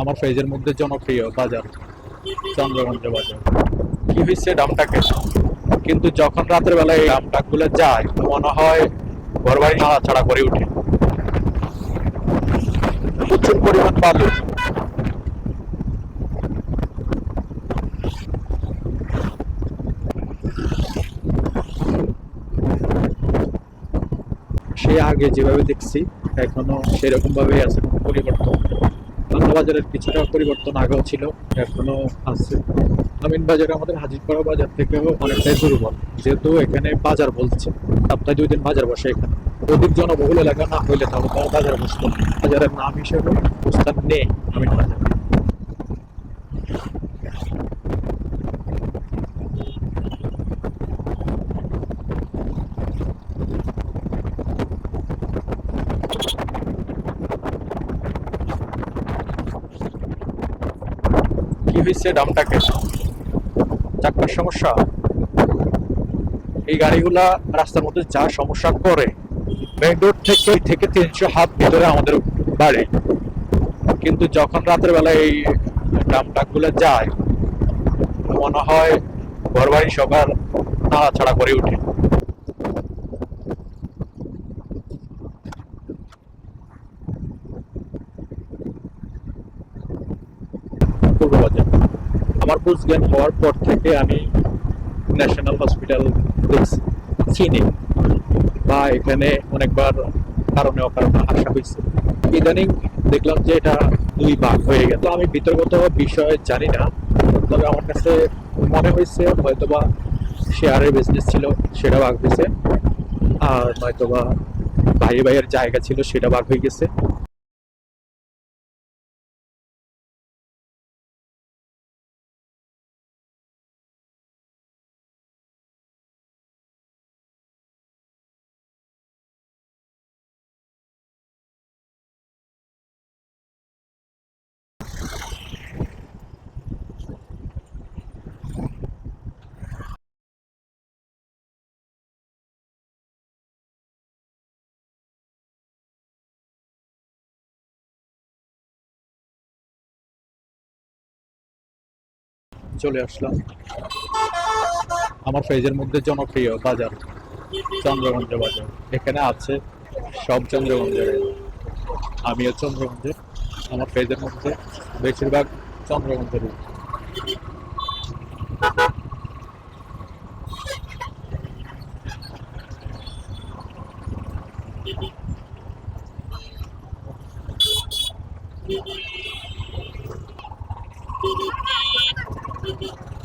আমার ফেজের মধ্যে জনপ্রিয় বাজার চন্দ্রগঞ্জ বাজার। কি হয়েছে ডামটাকে কিন্তু যখন রাতের বেলায় এই ডামটাকগুলো যায় মনে হয় ঘর বাড়ি ছাড়া করে উঠে। প্রচুর পরিমাণ বালু। সে আগে যেভাবে দেখছি, এখনও সেরকম ভাবেই আছে পরিবর্তন। বাজারের কিছুটা পরিবর্তন আগেও ছিল, এখনও আছে। আমিন বাজার আমাদের হাজিরপাড়া বাজার থেকেও অনেকটাই দুর্বল, যেহেতু এখানে বাজার বলছে। সপ্তাহে দুই দিন বাজার বসে এখানে। অধিক জনবহুল এলাকা না হইলে তাহলে বাজার বসতো বাজারের নাম হিসেবে প্রস্তাব নেই আমিন বাজার কি হয়েছে ডামটাকে চাক্কার সমস্যা। এই গাড়িগুলা রাস্তার মধ্যে যা সমস্যা করে মেইন রোড থেকে থেকে তিনশো হাত ভিতরে আমাদের বাড়ি। কিন্তু যখন রাতের বেলায় এই ডামটাকগুলো যায়, মনে হয় ঘর বাড়ি সবার নাড়াছাড়া করে উঠে। বাজার। আমার বুঝ জ্ঞান হওয়ার পর থেকে আমি ন্যাশনাল হসপিটাল চিনি। বা এখানে অনেকবার কারণে অকারণে আসা হয়েছে। ইদানিং দেখলাম যে এটা দুই ভাগ হয়ে গেল। আমি বিতর্কত বিষয়ে জানি না, তবে আমার কাছে মনে হয়েছে হয়তোবা শেয়ারের বিজনেস ছিল, সেটা ভাগ হয়েছে। আর নয়তোবা ভাই ভাইয়ের জায়গা ছিল, সেটা ভাগ হয়ে গেছে। চলে আসলাম। আমার ফেজের মধ্যে জনপ্রিয় বাজার চন্দ্রগঞ্জ বাজার। এখানে আছে সব চন্দ্রগঞ্জের। আমিও চন্দ্রগঞ্জের আমার ফেজের মধ্যে বেশিরভাগ চন্দ্রগঞ্জের Thank you. baby.